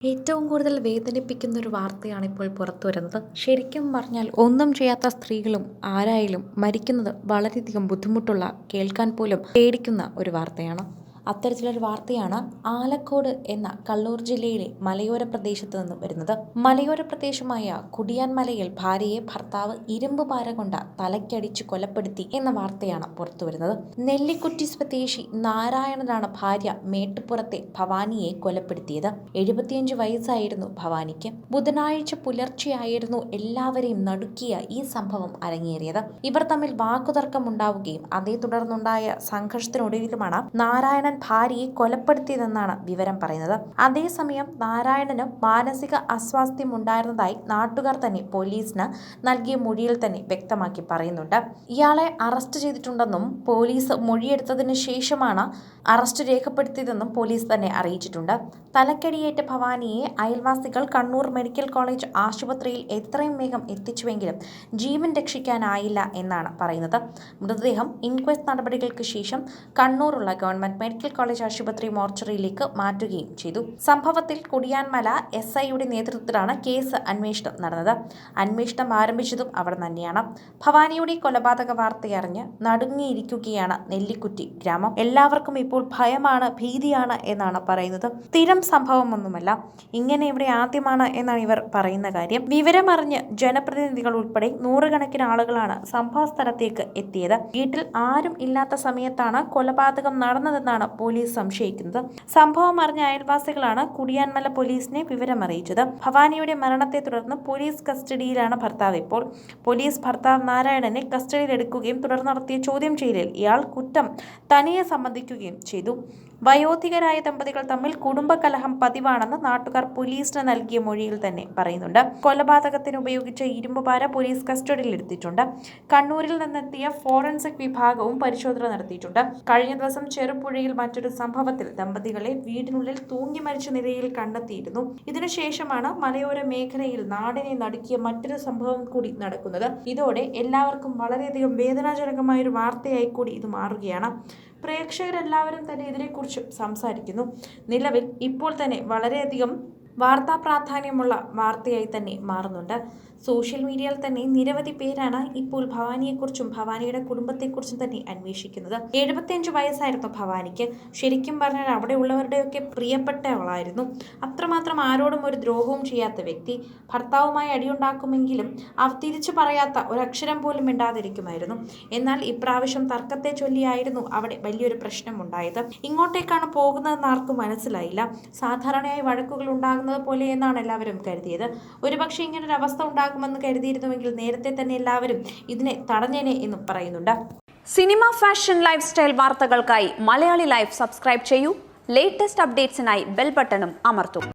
ഏറ്റവും കൂടുതൽ വേദനിപ്പിക്കുന്ന ഒരു വാർത്തയാണ് ഇപ്പോൾ പുറത്തു വരുന്നത്. ശരിക്കും പറഞ്ഞാൽ ഒന്നും ചെയ്യാത്ത സ്ത്രീകളും ആരായാലും മരിക്കുന്നത് വളരെയധികം ബുദ്ധിമുട്ടുള്ള കേൾക്കാൻ പോലും പേടിക്കുന്ന ഒരു വാർത്തയാണ്. അത്തരത്തിലൊരു വാർത്തയാണ് ആലക്കോട് എന്ന കണ്ണൂർ ജില്ലയിലെ മലയോര പ്രദേശത്ത് നിന്നും വരുന്നത്. മലയോര പ്രദേശമായ കുടിയാൻമലയിൽ ഭാര്യയെ ഭർത്താവ് ഇരുമ്പ് പാര കൊണ്ട തലയ്ക്കടിച്ച് കൊലപ്പെടുത്തി എന്ന വാർത്തയാണ് പുറത്തു വരുന്നത്. നെല്ലിക്കുറ്റി സ്വദേശി നാരായണനാണ് ഭാര്യ മേട്ടുപുറത്തെ ഭവാനിയെ കൊലപ്പെടുത്തിയത്. എഴുപത്തിയഞ്ച് വയസ്സായിരുന്നു ഭവാനിക്ക്. ബുധനാഴ്ച പുലർച്ചെയായിരുന്നു എല്ലാവരെയും നടുക്കിയ ഈ സംഭവം അരങ്ങേറിയത്. ഇവർ തമ്മിൽ വാക്കുതർക്കം ഉണ്ടാവുകയും അതേ തുടർന്നുണ്ടായ സംഘർഷത്തിനൊടുവിലുമാണ് നാരായണൻ ഭാര്യയെ കൊലപ്പെടുത്തിയതെന്നാണ് വിവരം പറയുന്നത്. അതേസമയം നാരായണന് മാനസിക അസ്വാസ്ഥ്യം ഉണ്ടായിരുന്നതായി നാട്ടുകാർ തന്നെ പോലീസിന് നൽകിയ മൊഴിയിൽ തന്നെ വ്യക്തമാക്കി പറയുന്നുണ്ട്. ഇയാളെ അറസ്റ്റ് ചെയ്തിട്ടുണ്ടെന്നും പോലീസ് മൊഴിയെടുത്തതിന് ശേഷമാണ് അറസ്റ്റ് രേഖപ്പെടുത്തിയതെന്നും പോലീസ് തന്നെ അറിയിച്ചിട്ടുണ്ട്. തലക്കടിയേറ്റ ഭവാനിയെ അയൽവാസികൾ കണ്ണൂർ മെഡിക്കൽ കോളേജ് ആശുപത്രിയിൽ എത്രയും വേഗം എത്തിച്ചുവെങ്കിലും ജീവൻ രക്ഷിക്കാനായില്ല എന്നാണ് പറയുന്നത്. മൃതദേഹം ഇൻക്വസ്റ്റ് നടപടികൾക്ക് ശേഷം കണ്ണൂറുള്ള ഗവൺമെന്റ് മെഡിക്കൽ കോളേജ് ആശുപത്രി മോർച്ചറിയിലേക്ക് മാറ്റുകയും ചെയ്തു. സംഭവത്തിൽ കുടിയാൻമല എസ് ഐയുടെ നേതൃത്വത്തിലാണ് കേസ് അന്വേഷണം നടന്നത്. അന്വേഷണം ആരംഭിച്ചതും അവിടെ തന്നെയാണ്. ഭവാനിയുടെ കൊലപാതക വാർത്തയറിഞ്ഞ് നടുങ്ങിയിരിക്കുകയാണ് നെല്ലിക്കുറ്റി ഗ്രാമം. എല്ലാവർക്കും ഇപ്പോൾ ഭയമാണ് ഭീതിയാണ് എന്നാണ് പറയുന്നത്. സ്ഥിരം സംഭവമൊന്നുമല്ല. ഇങ്ങനെ ഇവിടെ ആദ്യമാണ് എന്നാണ് ഇവർ പറയുന്ന കാര്യം. വിവരമറിഞ്ഞ് ജനപ്രതിനിധികൾ ഉൾപ്പെടെ നൂറുകണക്കിന് ആളുകളാണ് സംഭവ സ്ഥലത്തേക്ക് എത്തിയത്. വീട്ടിൽ ആരും ഇല്ലാത്ത സമയത്താണ് കൊലപാതകം നടന്നതെന്നാണ് പോലീസ് സംശയിക്കുന്നത്. സംഭവം അറിഞ്ഞ അയൽവാസികളാണ് കുടിയാൻമല പോലീസിനെ വിവരമറിയിച്ചത്. ഭവാനിയുടെ മരണത്തെ തുടർന്ന് പോലീസ് കസ്റ്റഡിയിലാണ് ഭർത്താവ് ഇപ്പോൾ. പോലീസ് ഭർത്താവ് നാരായണനെ കസ്റ്റഡിയിലെടുക്കുകയും തുടർന്ന് നടത്തിയ ചോദ്യം ചെയ്യലിൽ ഇയാൾ കുറ്റം തനിയെ സമ്മതിക്കുകയും ചെയ്തു. വയോധികരായ ദമ്പതികൾ തമ്മിൽ കുടുംബകലഹം പതിവാണെന്ന് നാട്ടുകാർ പോലീസിന് നൽകിയ മൊഴിയിൽ തന്നെ പറയുന്നുണ്ട്. കൊലപാതകത്തിന് ഉപയോഗിച്ച ഇരുമ്പുപാര പോലീസ് കസ്റ്റഡിയിലെടുത്തിട്ടുണ്ട് കണ്ണൂരിൽ നിന്നെത്തിയ ഫോറൻസിക് വിഭാഗവും പരിശോധന നടത്തിയിട്ടുണ്ട്. കഴിഞ്ഞ ദിവസം ചെറുപുഴയിൽ മറ്റൊരു സംഭവത്തിൽ ദമ്പതികളെ വീടിനുള്ളിൽ തൂങ്ങി മരിച്ച നിലയിൽ കണ്ടെത്തിയിരുന്നു. ഇതിനുശേഷമാണ് മലയോര മേഖലയിൽ നാടിനെ നടുക്കിയ മറ്റൊരു സംഭവം കൂടി നടക്കുന്നത്. ഇതോടെ എല്ലാവർക്കും വളരെയധികം വേദനാജനകമായ ഒരു വാർത്തയായി കൂടി ഇത് മാറുകയാണ്. പ്രേക്ഷകരെല്ലാവരും തന്നെ ഇതിനെക്കുറിച്ച് സംസാരിക്കുന്നു. നിലവിൽ ഇപ്പോൾ തന്നെ വളരെയധികം വാർത്താ പ്രാധാന്യമുള്ള വാർത്തയായി തന്നെ മാറുന്നുണ്ട്. സോഷ്യൽ മീഡിയയിൽ തന്നെ നിരവധി പേരാണ് ഇപ്പോൾ ഭവാനിയെക്കുറിച്ചും ഭവാനിയുടെ കുടുംബത്തെക്കുറിച്ചും തന്നെ അന്വേഷിക്കുന്നത്. എഴുപത്തിയഞ്ച് വയസ്സായിരുന്നു ഭവാനിക്ക്. ശരിക്കും പറഞ്ഞാൽ അവിടെ ഉള്ളവരുടെയൊക്കെ പ്രിയപ്പെട്ട അവളായിരുന്നു അത്രമാത്രം ആരോടും ഒരു ദ്രോഹവും ചെയ്യാത്ത വ്യക്തി. ഭർത്താവുമായി അടിയുണ്ടാക്കുമെങ്കിലും അവ തിരിച്ചു പറയാത്ത ഒരക്ഷരം പോലും മിണ്ടാതിരിക്കുമായിരുന്നു. എന്നാൽ ഇപ്രാവശ്യം തർക്കത്തെ ചൊല്ലിയായിരുന്നു അവിടെ വലിയൊരു പ്രശ്നം ഉണ്ടായത്. ഇങ്ങോട്ടേക്കാണ് പോകുന്നതെന്ന് ആർക്കും മനസ്സിലായില്ല. സാധാരണയായി വഴക്കുകൾ ഉണ്ടാകുന്നത് പോലെ എന്നാണ് എല്ലാവരും കരുതിയത്. ഒരുപക്ഷെ ഇങ്ങനൊരു അവസ്ഥ ഉണ്ടാകുമെന്ന് കരുതിയിരുന്നുവെങ്കിൽ നേരത്തെ തന്നെ എല്ലാവരും ഇതിനെ തടഞ്ഞേനെ എന്നും പറയുന്നുണ്ട്. സിനിമ ഫാഷൻ ലൈഫ് സ്റ്റൈൽ വാർത്തകൾക്കായി മലയാളി ലൈഫ് സബ്സ്ക്രൈബ് ചെയ്യൂ. ലേറ്റസ്റ്റ് അപ്ഡേറ്റ്സിനായി ബെൽ ബട്ടണും അമർത്തും.